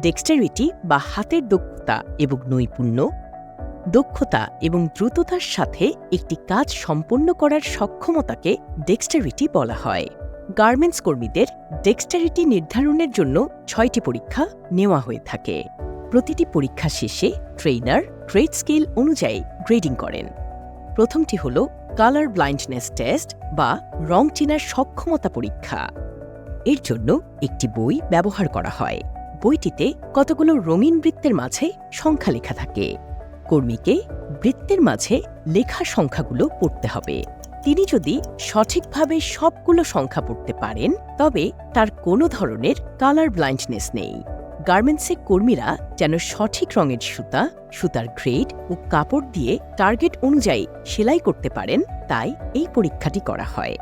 ডেক্সটারিটি বা হাতের দক্ষতা এবং নৈপুণ্য, দক্ষতা এবং দ্রুততার সাথে একটি কাজ সম্পন্ন করার সক্ষমতাকে ডেক্সটারিটি বলা হয়। গার্মেন্টস কর্মীদের ডেক্সটারিটি নির্ধারণের জন্য ছয়টি পরীক্ষা নেওয়া হয়ে থাকে। প্রতিটি পরীক্ষা শেষে ট্রেইনার ট্রেড স্কেল অনুযায়ী গ্রেডিং করেন। প্রথমটি হল কালার ব্লাইন্ডনেস টেস্ট বা রং চেনার সক্ষমতা পরীক্ষা। এর জন্য একটি বই ব্যবহার করা হয়। বইটিতে কতগুলো রঙিন বৃত্তের মাঝে সংখ্যা লেখা থাকে। কর্মীকে বৃত্তের মাঝে লেখা সংখ্যাগুলো পড়তে হবে। তিনি যদি সঠিকভাবে সবগুলো সংখ্যা পড়তে পারেন, তবে তার কোনো ধরনের কালার ব্লাইন্ডনেস নেই। গার্মেন্টসে কর্মীরা যেন সঠিক রঙের সুতা, সুতার গ্রেড ও কাপড় দিয়ে টার্গেট অনুযায়ী সেলাই করতে পারেন, তাই এই পরীক্ষাটি করা হয়।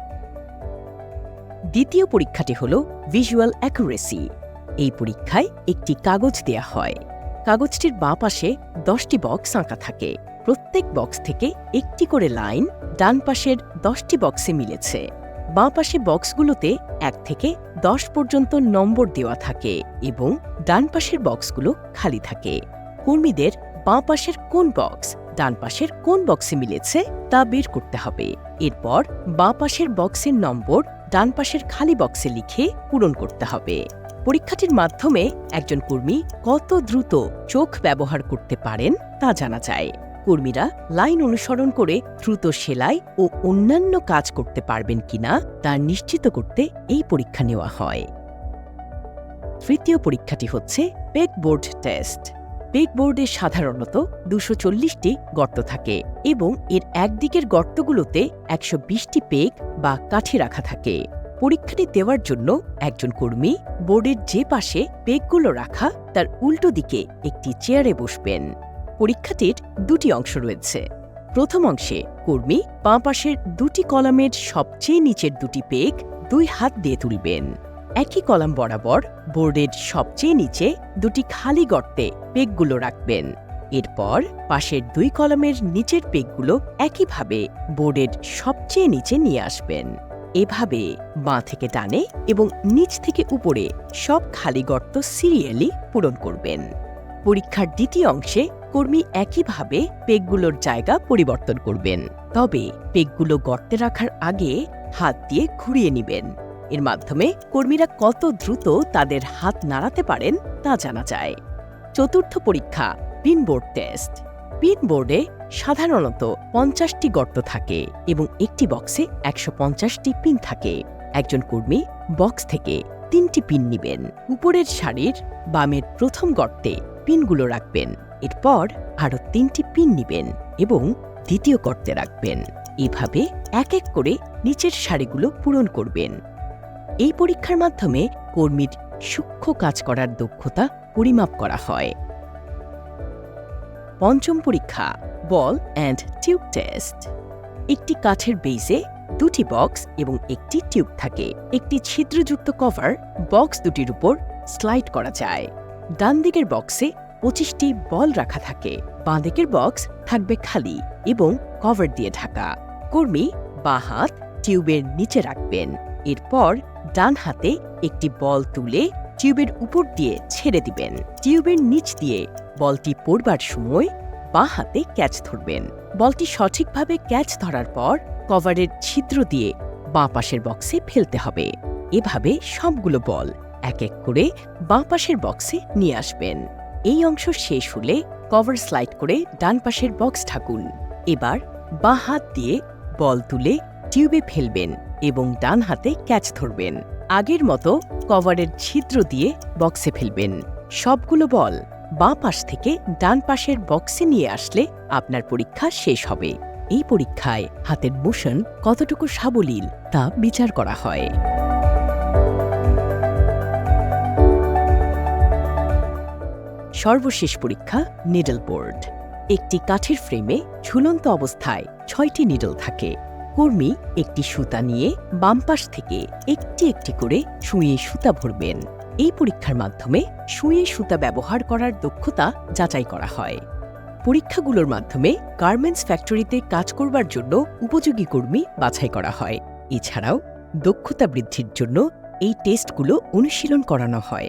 দ্বিতীয় পরীক্ষাটি হল ভিজুয়াল অ্যাকুরেসি এই পরীক্ষায় একটি কাগজ দেয়া হয়। কাগজটির বাঁ পাশে দশটি বক্স আঁকা থাকে। প্রত্যেক বক্স থেকে একটি করে লাইন ডান পাশের দশটি বক্সে মিলেছে। বাঁ পাশে বক্সগুলোতে এক থেকে দশ পর্যন্ত নম্বর দেওয়া থাকে এবং ডান পাশের বক্সগুলো খালি থাকে। কর্মীদের বাঁ পাশের কোন বক্স ডান পাশের কোন বক্সে মিলেছে তা বের করতে হবে। এরপর বাঁ পাশের বক্সের নম্বর ডান পাশের খালি বক্সে লিখে পূরণ করতে হবে। পরীক্ষাটির মাধ্যমে একজন কর্মী কত দ্রুত চোখ ব্যবহার করতে পারেন তা জানা যায়। কর্মীরা লাইন অনুসরণ করে দ্রুত সেলাই ও অন্যান্য কাজ করতে পারবেন কিনা তা নিশ্চিত করতে এই পরীক্ষা নেওয়া হয়। তৃতীয় পরীক্ষাটি হচ্ছে পেকবোর্ড টেস্ট। পেকবোর্ডে সাধারণত দুশো চল্লিশটি গর্ত থাকে এবং এর একদিকের গর্তগুলোতে একশো বিশটি পেক বা কাঠি রাখা থাকে। পরীক্ষাটি দেওয়ার জন্য একজন কর্মী বোর্ডের যে পাশে পেকগুলো রাখা, তার উল্টো দিকে একটি চেয়ারে বসবেন। পরীক্ষাটির দুটি অংশ রয়েছে। প্রথম অংশে কর্মী বাঁ পাশের দুটি কলামের সবচেয়ে নিচের দুটি পেগ দুই হাত দিয়ে তুলবেন। একই কলাম বরাবর বোর্ডের সবচেয়ে নিচে দুটি খালি গর্তে পেকগুলো রাখবেন। এরপর পাশের দুই কলামের নিচের পেকগুলো একইভাবে বোর্ডের সবচেয়ে নিচে নিয়ে আসবেন। এভাবে বাঁ থেকে ডানে এবং নিচ থেকে উপরে সব খালি গর্ত সিরিয়ালি পূরণ করবেন। পরীক্ষার দ্বিতীয় অংশে কর্মী একইভাবে পেকগুলোর জায়গা পরিবর্তন করবেন। তবে পেকগুলো গর্তে রাখার আগে হাত দিয়ে ঘুরিয়ে নেবেন। এর মাধ্যমে কর্মীরা কত দ্রুত তাদের হাত নাড়াতে পারেন তা জানা যায়। চতুর্থ পরীক্ষা, পিনবোর্ড টেস্ট। পিনবোর্ডে সাধারণত পঞ্চাশটি গর্ত থাকে এবং একটি বক্সে একশো পঞ্চাশটি পিন থাকে। একজন কর্মী বক্স থেকে তিনটি পিন নিবেন। উপরের শাড়ির বামের প্রথম গর্তে পিনগুলো রাখবেন। এরপর আরও তিনটি পিন নিবেন এবং দ্বিতীয় গর্তে রাখবেন। এভাবে এক এক করে নিচের শাড়িগুলো পূরণ করবেন। এই পরীক্ষার মাধ্যমে কর্মীর সূক্ষ্ম কাজ করার দক্ষতা পরিমাপ করা হয়। পঞ্চম পরীক্ষা, বল অ্যান্ড টিউব টেস্ট একটি কাঠের বেইসে দুটি বক্স এবং একটি টিউব থাকে। একটি ছিদ্রযুক্ত কভার বক্স দুটির উপর স্লাইড করা যায়। ডান দিকের বক্সে পঁচিশটি বল রাখা থাকে। বাঁ দিকের বক্স থাকবে খালি এবং কভার দিয়ে ঢাকা। কর্মী বাঁ হাত টিউবের নিচে রাখবেন। এরপর ডান হাতে একটি বল তুলে টিউবের উপর দিয়ে ছেড়ে দিবেন। টিউবের নিচ দিয়ে বলটি পড়বার সময় বাঁ হাতে ক্যাচ ধরবেন। বলটি সঠিকভাবে ক্যাচ ধরার পর কভারের ছিদ্র দিয়ে বাঁ পাশের বক্সে ফেলতে হবে। এভাবে সবগুলো বল এক এক করে বাঁ পাশের বক্সে নিয়ে আসবেন। এই অংশ শেষ হলে কভার স্লাইড করে ডান পাশের বক্স ঠাকুন এবার বাঁ হাত দিয়ে বল তুলে টিউবে ফেলবেন এবং ডান হাতে ক্যাচ ধরবেন। আগের মতো কভারের ছিদ্র দিয়ে বক্সে ফেলবেন। সবগুলো বল বাঁ পাশ থেকে ডান পাশের বক্সে নিয়ে আসলে আপনার পরীক্ষা শেষ হবে। এই পরীক্ষায় হাতের মোশন কতটুকু সাবলীল তা বিচার করা হয়। সর্বশেষ পরীক্ষা নিডল বোর্ড একটি কাঠের ফ্রেমে ঝুলন্ত অবস্থায় ছয়টি নিডল থাকে। কর্মী একটি সুতা নিয়ে বাম পাশ থেকে একটি একটি করে সুঁয়ে সুতা ভরবেন। এই পরীক্ষার মাধ্যমে শুয়ে সুতা ব্যবহার করার দক্ষতা যাচাই করা হয়। পরীক্ষাগুলোর মাধ্যমে গার্মেন্টস ফ্যাক্টরিতে কাজ করবার জন্য উপযোগী কর্মী বাছাই করা হয়। এছাড়াও দক্ষতা বৃদ্ধির জন্য এই টেস্টগুলো অনুশীলন করানো হয়।